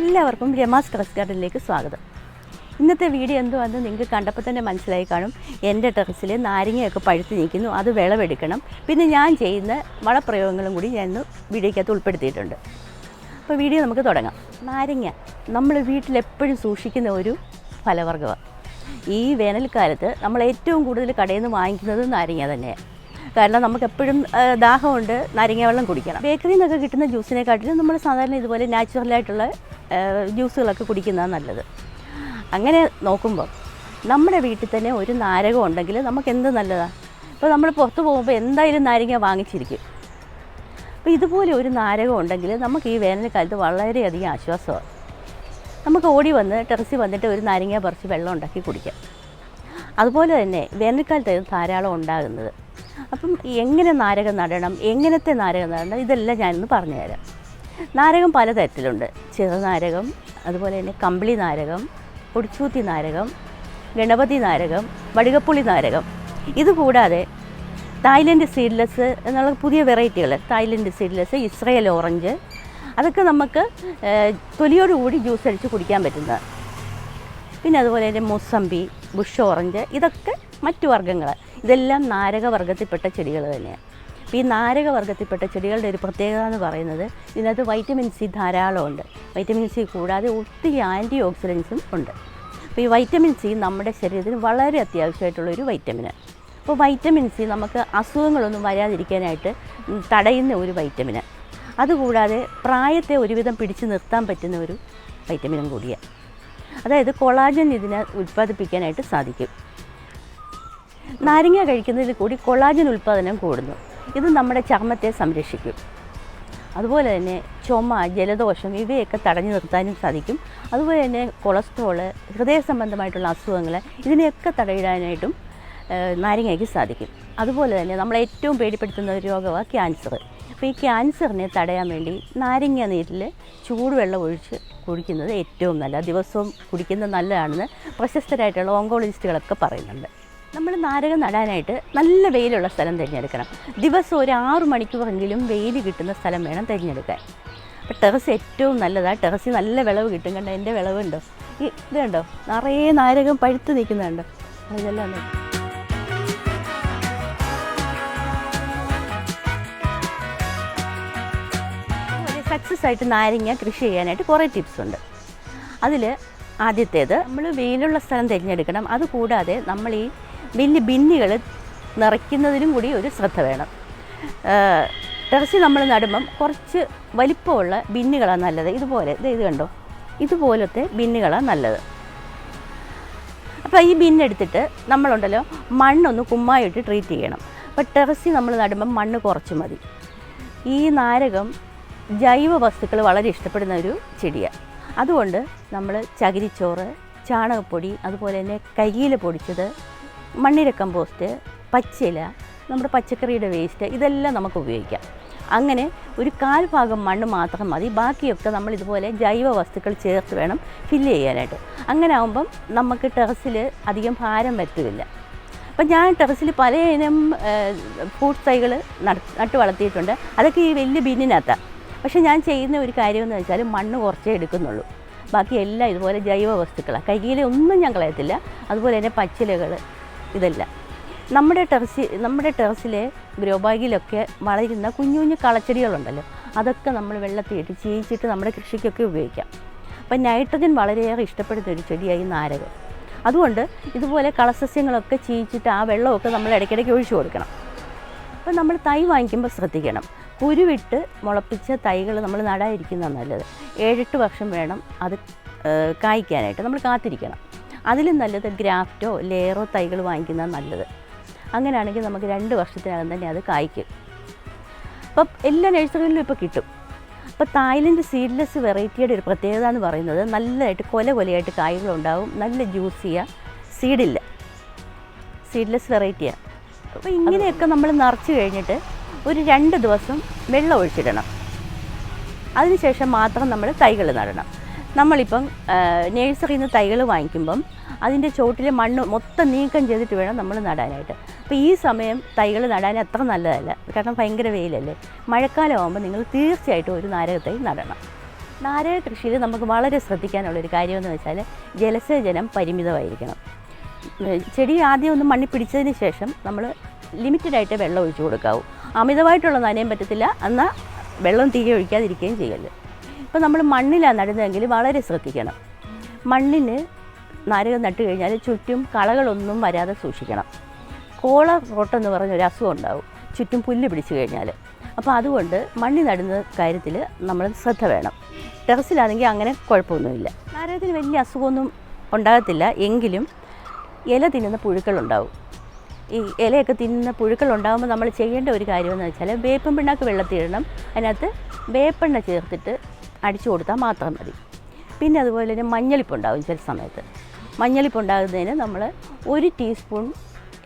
എല്ലാവർക്കും രമാസ് ടെറസ് ഗാർഡനിലേക്ക് സ്വാഗതം. ഇന്നത്തെ വീഡിയോ എന്തോ എന്തുവാന്ന് നിങ്ങൾക്ക് കണ്ടപ്പോൾ തന്നെ മനസ്സിലായി കാണും. എന്റെ ടെറസിൽ നാരങ്ങയൊക്കെ പഴുത്ത് നിൽക്കുന്നു അത് വിളവെടുക്കണം. പിന്നെ ഞാൻ ചെയ്യുന്ന വളപ്രയോഗങ്ങളും കൂടി ഞാൻ ഇന്ന് വീഡിയോയ്ക്കകത്ത് ഉൾപ്പെടുത്തിയിട്ടുണ്ട്. അപ്പോൾ വീഡിയോ നമുക്ക് തുടങ്ങാം. നാരങ്ങ നമ്മൾ വീട്ടിലെപ്പോഴും സൂക്ഷിക്കുന്ന ഒരു ഫലവർഗമാണ്. ഈ വേനൽക്കാലത്ത് നമ്മൾ ഏറ്റവും കൂടുതൽ കടയിൽ നിന്ന് വാങ്ങിക്കുന്നത് നാരങ്ങ തന്നെയാണ്. കാരണം നമുക്ക് എപ്പോഴും ദാഹമുണ്ട് നാരങ്ങ വെള്ളം കുടിക്കണം. ബേക്കറിയിൽ നിന്നൊക്കെ കിട്ടുന്ന ജ്യൂസിനെക്കാട്ടിലും നമ്മൾ സാധാരണ ഇതുപോലെ നാച്ചുറലായിട്ടുള്ള ജ്യൂസുകളൊക്കെ കുടിക്കുന്നതാണ് നല്ലത്. അങ്ങനെ നോക്കുമ്പോൾ നമ്മുടെ വീട്ടിൽ തന്നെ ഒരു നാരകം ഉണ്ടെങ്കിൽ നമുക്ക് എന്ത് നല്ലതാണ് ഇപ്പോൾ നമ്മൾ പുറത്ത് പോകുമ്പോൾ എന്തായാലും നാരങ്ങ വാങ്ങിച്ചിരിക്കും. അപ്പോൾ ഇതുപോലെ ഒരു നാരകം ഉണ്ടെങ്കിൽ നമുക്ക് ഈ വേനൽക്കാലത്ത് വളരെയധികം ആശ്വാസമാണ്. നമുക്ക് ഓടി വന്ന് ടെറസിൽ വന്നിട്ട് ഒരു നാരങ്ങ പറിച്ച് വെള്ളം ഉണ്ടാക്കി കുടിക്കാം. അതുപോലെ തന്നെ വേനൽക്കാലത്ത് ധാരാളം ഉണ്ടാകുന്നത്. അപ്പം എങ്ങനെ നാരകം നടണം? എങ്ങനത്തെ നാരകം നടണം? ഇതെല്ലാം ഞാനിന്ന് പറഞ്ഞുതരാം. നാരകം പലതരത്തിലുണ്ട് ചെറുനാരകം അതുപോലെ തന്നെ കമ്പിളി നാരകം ഒടിച്ചൂത്തി നാരകം ഗണപതി നാരകം വടികപ്പുളി നാരകം. ഇതുകൂടാതെ തായ്ലൻഡ് സീഡ്ലെസ് എന്നുള്ള പുതിയ വെറൈറ്റികൾ തായ്ലൻഡ് സീഡ്ലെസ് ഇസ്രയേൽ ഓറഞ്ച് അതൊക്കെ നമുക്ക് തൊലിയോടുകൂടി ജ്യൂസ് അടിച്ച് കുടിക്കാൻ പറ്റുന്നത് പിന്നെ അതുപോലെ തന്നെ മുസമ്പി ബുഷ് ഓറഞ്ച് ഇതൊക്കെ മറ്റു വർഗങ്ങൾ ഇതെല്ലാം നാരകവർഗത്തിൽപ്പെട്ട ചെടികൾ തന്നെയാണ് ഈ നാരകവർഗത്തിൽപ്പെട്ട ചെടികളുടെ ഒരു പ്രത്യേകത എന്ന് പറയുന്നത് ഇതിനകത്ത് വൈറ്റമിൻ സി ധാരാളമുണ്ട്. വൈറ്റമിൻ സി കൂടാതെ ഒത്തിരി ആന്റി ഓക്സിഡൻസും ഉണ്ട്. അപ്പോൾ ഈ വൈറ്റമിൻ സി നമ്മുടെ ശരീരത്തിന് വളരെ അത്യാവശ്യമായിട്ടുള്ളൊരു വൈറ്റമിന് അപ്പോൾ വൈറ്റമിൻ സി നമുക്ക് അസുഖങ്ങളൊന്നും വരാതിരിക്കാനായിട്ട് തടയുന്ന ഒരു വൈറ്റമിന് അതുകൂടാതെ പ്രായത്തെ ഒരുവിധം പിടിച്ചു നിർത്താൻ പറ്റുന്ന ഒരു വൈറ്റമിനും കൂടിയാണ്. അതായത് കൊളാജൻ ഇതിനെ ഉൽപ്പാദിപ്പിക്കാനായിട്ട് സാധിക്കും. നാരങ്ങ കഴിക്കുന്നതിൽ കൂടി കൊളാജൻ ഉൽപ്പാദനം കൂടുന്നു. ഇത് നമ്മുടെ ചർമ്മത്തെ സംരക്ഷിക്കും. അതുപോലെ തന്നെ ചുമ ജലദോഷം ഇവയൊക്കെ തടഞ്ഞു നിർത്താനും സാധിക്കും. അതുപോലെ തന്നെ കൊളസ്ട്രോൾ ഹൃദയ സംബന്ധമായിട്ടുള്ള അസുഖങ്ങൾ ഇതിനെയൊക്കെ തടയിടാനായിട്ടും നാരങ്ങയ്ക്ക് സാധിക്കും. അതുപോലെ തന്നെ നമ്മളെ ഏറ്റവും പേടിപ്പെടുത്തുന്ന ഒരു രോഗമാണ് ക്യാൻസർ. അപ്പോൾ ഈ ക്യാൻസറിനെ തടയാൻ വേണ്ടി നാരങ്ങ നീരിൽ ചൂടുവെള്ളം ഒഴിച്ച് കുടിക്കുന്നത് ഏറ്റവും നല്ല ദിവസവും കുടിക്കുന്നത് നല്ലതാണെന്ന് പ്രശസ്തരായിട്ടുള്ള ഓങ്കോളജിസ്റ്റുകളൊക്കെ പറയുന്നുണ്ട്. നമ്മൾ നാരകം നടാനായിട്ട് നല്ല വെയിലുള്ള സ്ഥലം തിരഞ്ഞെടുക്കണം. ദിവസം ഒരു ആറു മണിക്കൂറെങ്കിലും വെയിൽ കിട്ടുന്ന സ്ഥലം വേണം തിരഞ്ഞെടുക്കാൻ. അപ്പോൾ ടെറസ് ഏറ്റവും നല്ലതാണ് ടെറസിൽ നല്ല വിളവ് കിട്ടും. കണ്ടോ? എന്റെ വിളവുണ്ടോ? ഈ ഇത് കണ്ടോ? നിറയെ നാരകം പഴുത്ത് നിൽക്കുന്നുണ്ടോ. അതുപോലെ സക്സസ് ആയിട്ട് നാരങ്ങ കൃഷി ചെയ്യാനായിട്ട് കുറേ ടിപ്സ് ഉണ്ട്. അതിൽ ആദ്യത്തേത് നമ്മൾ വെയിലുള്ള സ്ഥലം തിരഞ്ഞെടുക്കണം. അതുകൂടാതെ നമ്മൾ ഈ വലിയ ബിന്നികൾ നിറയ്ക്കുന്നതിനും കൂടി ഒരു ശ്രദ്ധ വേണം. ടെറസിൽ നമ്മൾ നടുമ്പം കുറച്ച് വലിപ്പമുള്ള ബിന്നുകളാണ് നല്ലത്. ഇതുപോലെ ദേ ഇത് കണ്ടോ? ഇതുപോലത്തെ ബിന്നുകളാണ് നല്ലത്. അപ്പോൾ ഈ ബിന്നെടുത്തിട്ട് നമ്മളുണ്ടല്ലോ മണ്ണൊന്ന് കുമ്മായിട്ട് ട്രീറ്റ് ചെയ്യണം. അപ്പോൾ ടെറസി നമ്മൾ നടുമ്പം മണ്ണ് കുറച്ച് മതി. ഈ നാരകം ജൈവ വസ്തുക്കൾ വളരെ ഇഷ്ടപ്പെടുന്ന ഒരു ചെടിയാണ് അതുകൊണ്ട് നമ്മൾ ചകിരിച്ചോറ് ചാണകപ്പൊടി അതുപോലെ തന്നെ കരിയില പൊടിച്ചത് മണ്ണിര കമ്പോസ്റ്റ് പച്ചില നമ്മുടെ പച്ചക്കറിയുടെ വേസ്റ്റ് ഇതെല്ലാം നമുക്ക് ഉപയോഗിക്കാം. അങ്ങനെ ഒരു കാൽ ഭാഗം മണ്ണ് മാത്രം മതി. ബാക്കിയൊക്കെ നമ്മൾ ഇതുപോലെ ജൈവ വസ്തുക്കൾ ചേർത്ത് വേണം ഫില്ല് ചെയ്യാനായിട്ട്. അങ്ങനെ ആകുമ്പം നമുക്ക് ടെറസിൽ അധികം ഭാരം വരുത്തില്ല അപ്പം ഞാൻ ടെറസിൽ പല ഇനം ഫ്രൂട്ട്സ് തൈകൾ നട്ട് വളർത്തിയിട്ടുണ്ട്. അതൊക്കെ ഈ വലിയ ബിന്നിനകത്താണ് പക്ഷേ ഞാൻ ചെയ്യുന്ന ഒരു കാര്യമെന്ന് വെച്ചാൽ മണ്ണ് കുറച്ചേ എടുക്കുന്നുള്ളൂ. ബാക്കി എല്ലാം ഇതുപോലെ ജൈവ വസ്തുക്കളാണ് കൈകീലെ ഒന്നും ഞാൻ കളയത്തില്ല. അതുപോലെ തന്നെ പച്ചിലകൾ ഇതെല്ലാം. നമ്മുടെ ടെറസി നമ്മുടെ ടെറസിലെ ഗ്രോ ബാഗിലൊക്കെ വളരുന്ന കുഞ്ഞു കുഞ്ഞു കളച്ചെടികളുണ്ടല്ലോ. അതൊക്കെ നമ്മൾ വെള്ളത്തിയിട്ട് ചീയിച്ചിട്ട് നമ്മുടെ കൃഷിക്കൊക്കെ ഉപയോഗിക്കാം. അപ്പം നൈട്രജൻ വളരെയേറെ ഇഷ്ടപ്പെടുന്ന ഒരു ചെടിയായി നാരകം. അതുകൊണ്ട് ഇതുപോലെ കളസസ്യങ്ങളൊക്കെ ചീയിച്ചിട്ട് ആ വെള്ളമൊക്കെ നമ്മൾ ഇടയ്ക്കിടയ്ക്ക് ഒഴിച്ചു കൊടുക്കണം. അപ്പം നമ്മൾ തൈ വാങ്ങിക്കുമ്പോൾ ശ്രദ്ധിക്കണം. കുരുവിട്ട് മുളപ്പിച്ച തൈകൾ നമ്മൾ നടാതിരിക്കുന്നതാണ് നല്ലത്. ഏഴെട്ട് വർഷം വേണം അത് കായ്ക്കാനായിട്ട് നമ്മൾ കാത്തിരിക്കണം. അതിലും നല്ലത് ഗ്രാഫ്റ്റോ ലെയറോ തൈകൾ വാങ്ങിക്കുന്നതാണ് നല്ലത്. അങ്ങനെയാണെങ്കിൽ നമുക്ക് രണ്ട് വർഷത്തിനകം തന്നെ അത് കായ്ക്കും. അപ്പം എല്ലാ നഴ്സറികളിലും ഇപ്പോൾ കിട്ടും. അപ്പോൾ തായ്ലൻഡ് സീഡ്ലെസ് വെറൈറ്റിയുടെ ഒരു പ്രത്യേകത എന്ന് പറയുന്നത് നല്ലതായിട്ട് കൊല കൊലയായിട്ട് കായ്കളുണ്ടാവും. നല്ല ജ്യൂസിയ സീഡില്ല. സീഡ്ലെസ് വെറൈറ്റിയാണ് അപ്പോൾ ഇങ്ങനെയൊക്കെ നമ്മൾ നിറച്ച് കഴിഞ്ഞിട്ട് ഒരു രണ്ട് ദിവസം വെള്ളം ഒഴിച്ചിടണം. അതിനുശേഷം മാത്രം നമ്മൾ തൈകൾ നടണം. നമ്മളിപ്പം നേഴ്സറിയിൽ നിന്ന് തൈകൾ വാങ്ങിക്കുമ്പം അതിന്റെ ചോട്ടിൽ മണ്ണ് മൊത്തം നീക്കം ചെയ്തിട്ട് വേണം നമ്മൾ നടാനായിട്ട്. അപ്പോൾ ഈ സമയം തൈകൾ നടാൻ അത്ര നല്ലതല്ല. കാരണം ഭയങ്കര വെയിലല്ലേ. മഴക്കാലം ആകുമ്പോൾ നിങ്ങൾ തീർച്ചയായിട്ടും ഒരു നാരകത്തൈ നടണം. നാരക കൃഷിയിൽ നമുക്ക് വളരെ ശ്രദ്ധിക്കാനുള്ളൊരു കാര്യമെന്ന് വെച്ചാൽ ജലസേചനം പരിമിതമായിരിക്കണം. ചെടി ആദ്യം ഒന്ന് മണ്ണി പിടിച്ചതിന് ശേഷം നമ്മൾ ലിമിറ്റഡായിട്ട് വെള്ളം ഒഴിച്ചു കൊടുക്കാവൂ. അമിതമായിട്ടുള്ള നനയും പറ്റത്തില്ല. എന്നാൽ വെള്ളം തീരെ ഒഴിക്കാതിരിക്കുകയും ചെയ്യൽ ഇപ്പോൾ നമ്മൾ മണ്ണിലാണ് നടുന്നതെങ്കിൽ വളരെ ശ്രദ്ധിക്കണം. മണ്ണിന് നാരകം നട്ട് കഴിഞ്ഞാൽ ചുറ്റും കളകളൊന്നും വരാതെ സൂക്ഷിക്കണം. കോള റോട്ടെന്ന് പറഞ്ഞൊരു അസുഖം ഉണ്ടാവും. ചുറ്റും പുല്ല് പിടിച്ചു കഴിഞ്ഞാൽ അപ്പോൾ അതുകൊണ്ട് മണ്ണി നടുന്ന കാര്യത്തിൽ നമ്മൾ ശ്രദ്ധ വേണം. ടെറസിലാണെങ്കിൽ അങ്ങനെ കുഴപ്പമൊന്നുമില്ല. നാരകത്തിന് വലിയ അസുഖമൊന്നും ഉണ്ടാകത്തില്ല. എങ്കിലും ഇല തിന്നുന്ന പുഴുക്കളുണ്ടാവും ഈ ഇലയൊക്കെ തിന്നുന്ന പുഴുക്കളുണ്ടാകുമ്പോൾ നമ്മൾ ചെയ്യേണ്ട ഒരു കാര്യമെന്ന് വെച്ചാൽ വേപ്പം പിണ്ണാക്ക് വെള്ളത്തിലിടണം. അതിനകത്ത് വേപ്പെണ്ണ ചേർത്തിട്ട് അടിച്ചു കൊടുത്താൽ മാത്രം മതി. പിന്നെ അതുപോലെ തന്നെ മഞ്ഞളിപ്പ് ഉണ്ടാകും ചില സമയത്ത്. മഞ്ഞളിപ്പ് ഉണ്ടാകുന്നതിന് നമ്മൾ ഒരു ടീസ്പൂൺ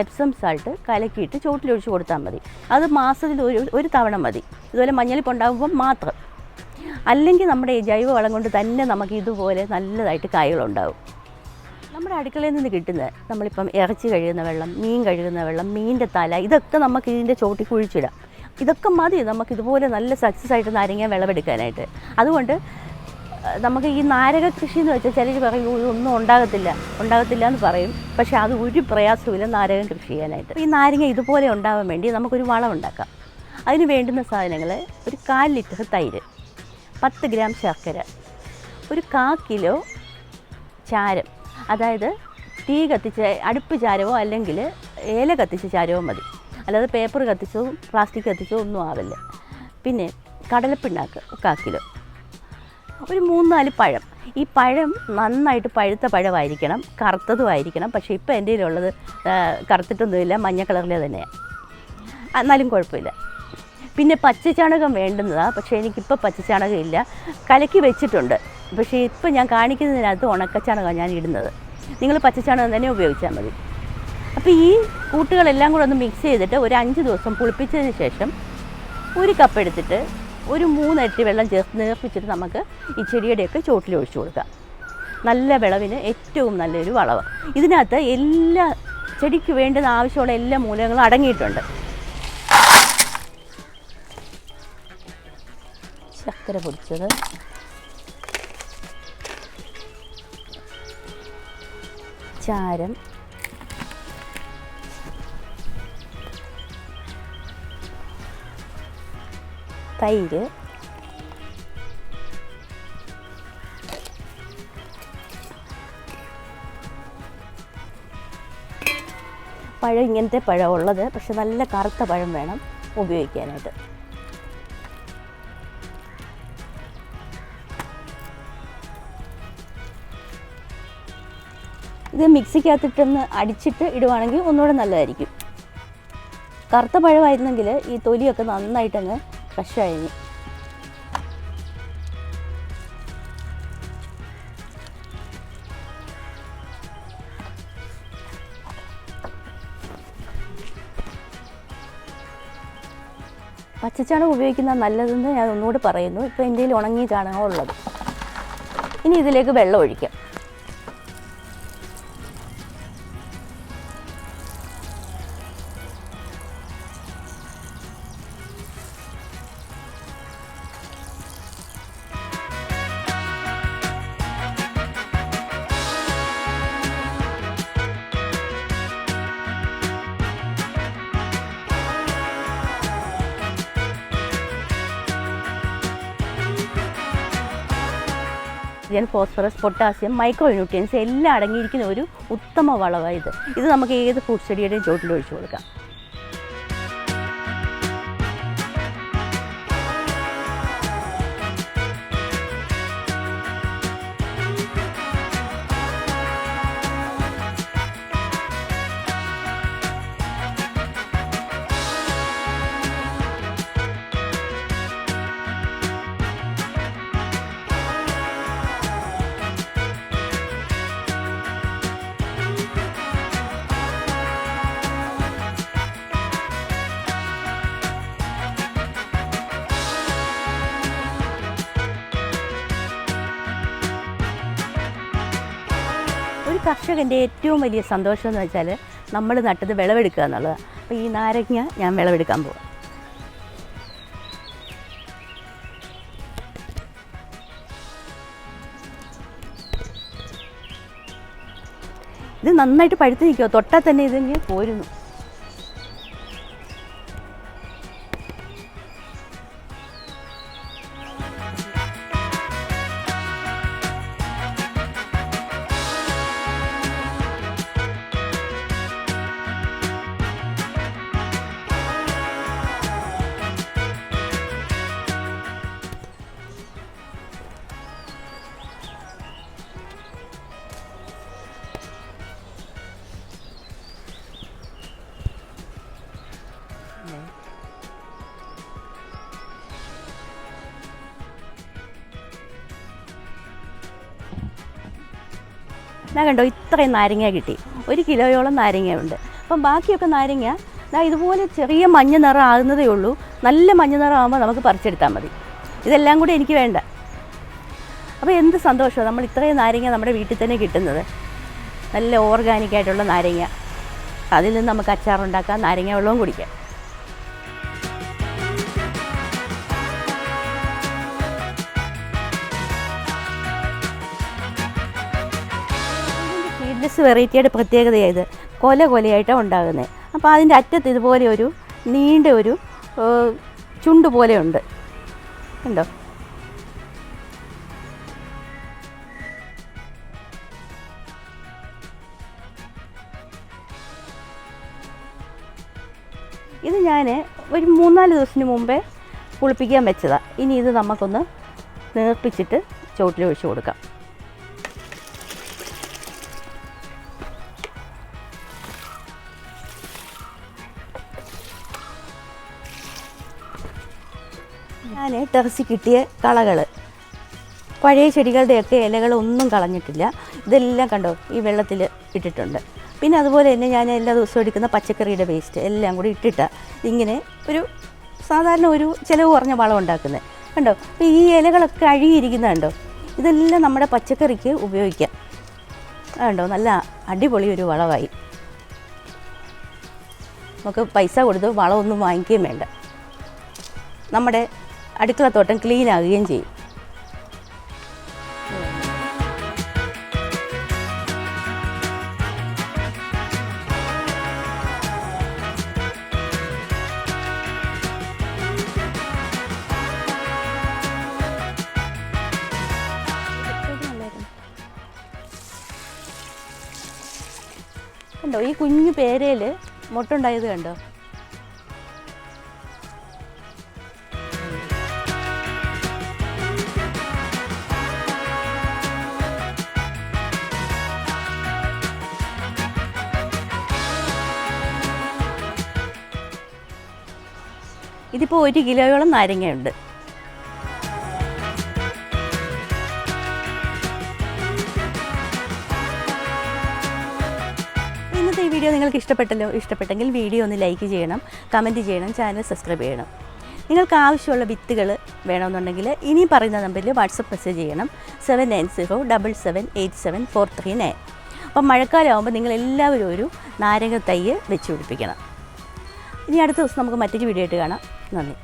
എപ്സം സാൾട്ട് കലക്കിയിട്ട് ചുവട്ടിലൊഴിച്ച് കൊടുത്താൽ മതി. അത് മാസത്തിൽ ഒരു ഒരു തവണ മതി. ഇതുപോലെ മഞ്ഞളിപ്പ് ഉണ്ടാകുമ്പോൾ മാത്രം. അല്ലെങ്കിൽ നമ്മുടെ ഈ ജൈവ വളം കൊണ്ട് തന്നെ നമുക്ക് ഇതുപോലെ നല്ലതായിട്ട് കായകളുണ്ടാവും. നമ്മുടെ അടുക്കളയിൽ നിന്ന് കിട്ടുന്ന നമ്മളിപ്പം ഇറച്ചി കഴുകുന്ന വെള്ളം മീൻ കഴുകുന്ന വെള്ളം മീനിന്റെ തല ഇതൊക്കെ നമുക്ക് ഇതിന്റെ ചുവട്ടിൽ കുഴിച്ചിടാം. ഇതൊക്കെ മതി. നമുക്ക് ഇതുപോലെ നല്ല സക്സസ് ആയിട്ട് നാരങ്ങ വിളവെടുക്കാനായിട്ട്. അതുകൊണ്ട് നമുക്ക് ഈ നാരക കൃഷി എന്ന് വെച്ചാൽ ചിലർ പറയും ഒന്നും ഉണ്ടാകത്തില്ല. ഉണ്ടാകത്തില്ല എന്ന് പറയും. പക്ഷേ അത് ഒരു പ്രയാസമില്ല നാരകം കൃഷി ചെയ്യാനായിട്ട്. ഈ നാരങ്ങ ഇതുപോലെ ഉണ്ടാകാൻ വേണ്ടി നമുക്കൊരു വളം ഉണ്ടാക്കാം. അതിന് വേണ്ടുന്ന സാധനങ്ങൾ ഒരു കാൽ ലിറ്റർ തൈര് പത്ത് ഗ്രാം ശർക്കര ഒരു കാ കിലോ ചാരം. അതായത് തീ കത്തിച്ച അടുപ്പ് ചാരമോ അല്ലെങ്കിൽ ഏല കത്തിച്ച ചാരവോ മതി. അല്ലാതെ പേപ്പർ കത്തിച്ചോ പ്ലാസ്റ്റിക് കത്തിച്ചോ ഒന്നും ആവില്ല. പിന്നെ കടലപ്പിണ്ണാക്ക് കാ കിലോ. ഒരു മൂന്നാൽ പഴം. ഈ പഴം നന്നായിട്ട് പഴുത്ത പഴമായിരിക്കണം കറുത്തതും ആയിരിക്കണം. പക്ഷേ ഇപ്പോൾ എന്റെ കയ്യിലുള്ളത് കറുത്തിട്ടൊന്നുമില്ല മഞ്ഞ കളറിലെ തന്നെയാണ് എന്നാലും കുഴപ്പമില്ല. പിന്നെ പച്ചച്ചാണകം വേണ്ടുന്നതാണ് പക്ഷേ എനിക്കിപ്പോൾ പച്ചച്ചാണകം ഇല്ല. കലക്കി വെച്ചിട്ടുണ്ട്. പക്ഷേ ഇപ്പം ഞാൻ കാണിക്കുന്നതിനകത്ത് ഉണക്കച്ചാണകമാണ് ഞാൻ ഇടുന്നത്. നിങ്ങൾ പച്ചച്ചാണകം തന്നെ ഉപയോഗിച്ചാൽ മതി. അപ്പോൾ ഈ കൂട്ടുകളെല്ലാം കൂടെ ഒന്ന് മിക്സ് ചെയ്തിട്ട് ഒരു അഞ്ച് ദിവസം പുളിപ്പിച്ചതിന് ശേഷം ഒരു കപ്പ് എടുത്തിട്ട് ഒരു മൂന്നരട്ടി വെള്ളം ചേർത്ത് നേർപ്പിച്ചിട്ട് നമുക്ക് ഈ ചെടിയുടെയൊക്കെ ചോട്ടിൽ ഒഴിച്ചു കൊടുക്കാം. നല്ല വിളവിന് ഏറ്റവും നല്ലൊരു വളവ്. ഇതിനകത്ത് എല്ലാ ചെടിക്ക് വേണ്ടുന്ന ആവശ്യമുള്ള എല്ലാ മൂലകങ്ങളും അടങ്ങിയിട്ടുണ്ട്. ശർക്കര പൊടിച്ചത്. ചാരം. തൈര്. പഴം ഇങ്ങനത്തെ പഴം ഉള്ളത് പക്ഷെ നല്ല കറുത്ത പഴം വേണം ഉപയോഗിക്കാനായിട്ട്. ഇത് മിക്സിക്കകത്തിട്ടൊന്ന് അടിച്ചിട്ട് ഇടുവാണെങ്കിൽ ഒന്നുകൂടെ നല്ലതായിരിക്കും. കറുത്ത പഴമായിരുന്നെങ്കിൽ ഈ തൊലിയൊക്കെ നന്നായിട്ടങ്ങ് ക്രഷായി പച്ചച്ചാണകം ഉപയോഗിക്കുന്ന നല്ലതെന്ന് ഞാൻ ഒന്നുകൂടി പറയുന്നു. ഇപ്പോൾ എന്തെങ്കിലും ഉണങ്ങിയ ഉള്ളത് ഇനി ഇതിലേക്ക് വെള്ളം ഒഴിക്കാം. ഞാൻ ഫോസ്ഫറസ് പൊട്ടാസ്യം മൈക്രോ ന്യൂട്രിയൻസ് എല്ലാം അടങ്ങിയിരിക്കുന്ന ഒരു ഉത്തമ വളമാണ് ഇത്. ഇത് നമുക്ക് ഏത് ഫുഡ് ചെടിയുടെയും ചോട്ടിൽ ഒഴിച്ചു കൊടുക്കാം. കർഷകന്റെ ഏറ്റവും വലിയ സന്തോഷം എന്ന് വെച്ചാൽ നമ്മൾ നട്ടത് വിളവെടുക്കുക എന്നുള്ളതാണ് അപ്പോൾ ഈ നാരങ്ങ ഞാൻ വിളവെടുക്കാൻ പോവാം. ഇത് നന്നായിട്ട് പഴുത്ത് നിൽക്കുക തൊട്ടാൽ തന്നെ ഇതിങ്ങനെ പോരുന്നു. ഞാൻ കണ്ടോ ഇത്രയും നാരങ്ങ കിട്ടി. ഒരു കിലോയോളം നാരങ്ങയുണ്ട്. അപ്പം ബാക്കിയൊക്കെ നാരങ്ങ ഞാൻ ഇതുപോലെ ചെറിയ മഞ്ഞ നിറം ആകുന്നതേ ഉള്ളൂ. നല്ല മഞ്ഞ നിറം ആകുമ്പോൾ നമുക്ക് പറിച്ചെടുത്താൽ മതി. ഇതെല്ലാം കൂടി എനിക്ക് വേണ്ട. അപ്പോൾ എന്ത് സന്തോഷമാണ് നമ്മൾ ഇത്രയും നാരങ്ങ നമ്മുടെ വീട്ടിൽ തന്നെ കിട്ടുന്നത്. നല്ല ഓർഗാനിക് ആയിട്ടുള്ള നാരങ്ങ. അതിൽ നിന്ന് നമുക്ക് അച്ചാറുണ്ടാക്കാം നാരങ്ങ വെള്ളവും കുടിക്കാം. സീഡ്ലെസ് വെറൈറ്റിയുടെ പ്രത്യേകതയായത് കൊല കൊലയായിട്ടാണ് ഉണ്ടാകുന്നത് അപ്പോൾ അതിന്റെ അറ്റത്ത് ഇതുപോലെ ഒരു നീണ്ട ഒരു ചുണ്ട് പോലെ ഉണ്ട്. ഉണ്ടോ ഇത് ഞാൻ ഒരു മൂന്നാൽ ദിവസത്തിന് മുമ്പേ കുളിപ്പിക്കാൻ വെച്ചതാണ് ഇനി ഇത് നമുക്കൊന്ന് നേർപ്പിച്ചിട്ട് ചോട്ടിൽ ഒഴിച്ചു കൊടുക്കാം. ടെറസിൽ കിട്ടിയ കളകൾ പഴയ ചെടികളുടെയൊക്കെ ഇലകൾ ഒന്നും കളഞ്ഞിട്ടില്ല. ഇതെല്ലാം കണ്ടോ? ഈ വെള്ളത്തിൽ ഇട്ടിട്ടുണ്ട്. പിന്നെ അതുപോലെ തന്നെ ഞാൻ എല്ലാ ദിവസവും എടുക്കുന്ന പച്ചക്കറിയുടെ വേസ്റ്റ് എല്ലാം കൂടി ഇട്ടിട്ട് ഇങ്ങനെ ഒരു സാധാരണ ഒരു ചിലവ് കുറഞ്ഞ വളം ഉണ്ടാക്കുന്നത് കണ്ടോ? അപ്പോൾ ഈ ഇലകളൊക്കെ അഴുകിയിരിക്കുന്നുണ്ടോ ഇതെല്ലാം നമ്മുടെ പച്ചക്കറിക്ക് ഉപയോഗിക്കാം. കണ്ടോ? നല്ല അടിപൊളി ഒരു വളമായി. നമുക്ക് പൈസ കൊടുത്ത് വളമൊന്നും വാങ്ങിക്കുകയും വേണ്ട. നമ്മുടെ അടുക്കളത്തോട്ടം ക്ലീൻ ആകുകയും ചെയ്യും. കണ്ടോ ഈ കുഞ്ഞു പേരയിൽ മുട്ടുണ്ടായത് കണ്ടോ? ഇതിപ്പോൾ ഒരു കിലോയോളം നാരങ്ങയുണ്ട്. ഇന്നത്തെ ഈ വീഡിയോ നിങ്ങൾക്ക് ഇഷ്ടപ്പെട്ടല്ലോ ഇഷ്ടപ്പെട്ടെങ്കിൽ വീഡിയോ ഒന്ന് ലൈക്ക് ചെയ്യണം കമന്റ് ചെയ്യണം ചാനൽ സബ്സ്ക്രൈബ് ചെയ്യണം. നിങ്ങൾക്ക് ആവശ്യമുള്ള വിത്തുകൾ വേണമെന്നുണ്ടെങ്കിൽ ഇനി പറയുന്ന നമ്പറിൽ വാട്സപ്പ് മെസ്സേജ് ചെയ്യണം seven nine zero double seven eight seven four three nine അപ്പം മഴക്കാലമാകുമ്പോൾ നിങ്ങളെല്ലാവരും ഒരു നാരങ്ങ തൈ വെച്ച് പിടിപ്പിക്കണം. ഇനി അടുത്ത ദിവസം നമുക്ക് മറ്റൊരു വീഡിയോ ആയിട്ട് കാണാം. നന്ദി.